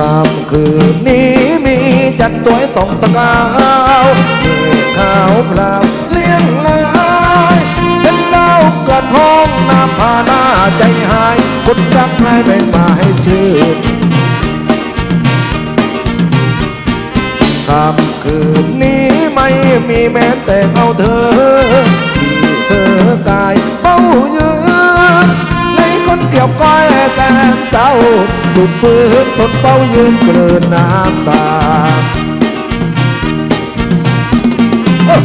ค่ำคืนนี้มีจันทร์สวยส่องสกาวเมฆขาวพราเลี้ยงลายเป็นดาวกระทงน้ำพาหน้าใจหายคนรักใครแบ่งมาให้ชื่นค่ำคืนนี้ไม่มีแม้แต่เงาเธอ คนเกี่ยวก้อยแสนเศร้าสุดพื้นทนเฝ้ายืนเกลือนน้ำตาโอ้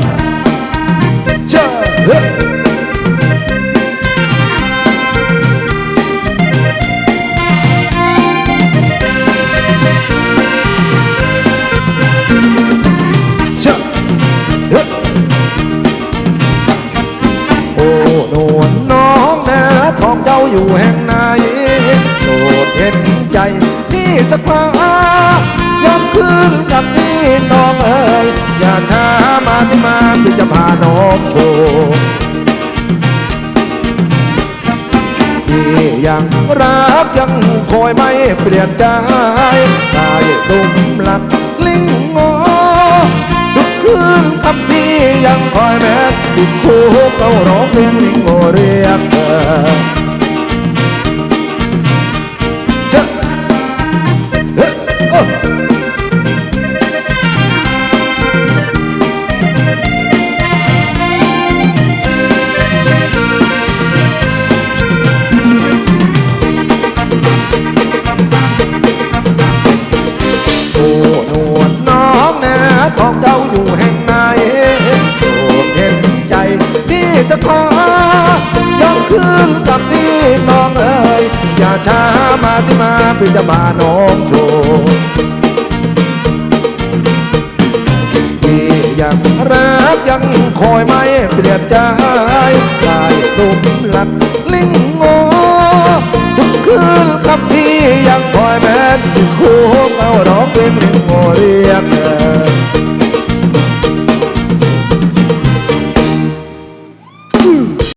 เจ้าเฮ้ยเชอะเฮ้ยโอ้หนวลน้อง นะทองเจ้าอยู่แห่งไหนโปรดเห็นใจพี่สักครายอมคืนกับนี่น้องเอ๋ยอย่าช้ามาที่มาพี่จะพาน้องโชว์พี่ยังรักยังคอยไม่เปลี่ยนใจได้ดุมหลักลิงงอทุกคืนคำพี่ยังคอยแม้ติดคู่เขาร้องเพลงลิงโอเรียกเธอ อย่าช้ามาที่มาพี่จะมาน้องโชว์ที่ยังรักยังคอยไม่เปลี่ยนใจได้สุมหลักลิงโงทุกคืนครับพี่ยังคอยแม้นที่คู่เอาร้องเพลงลิงโงเรี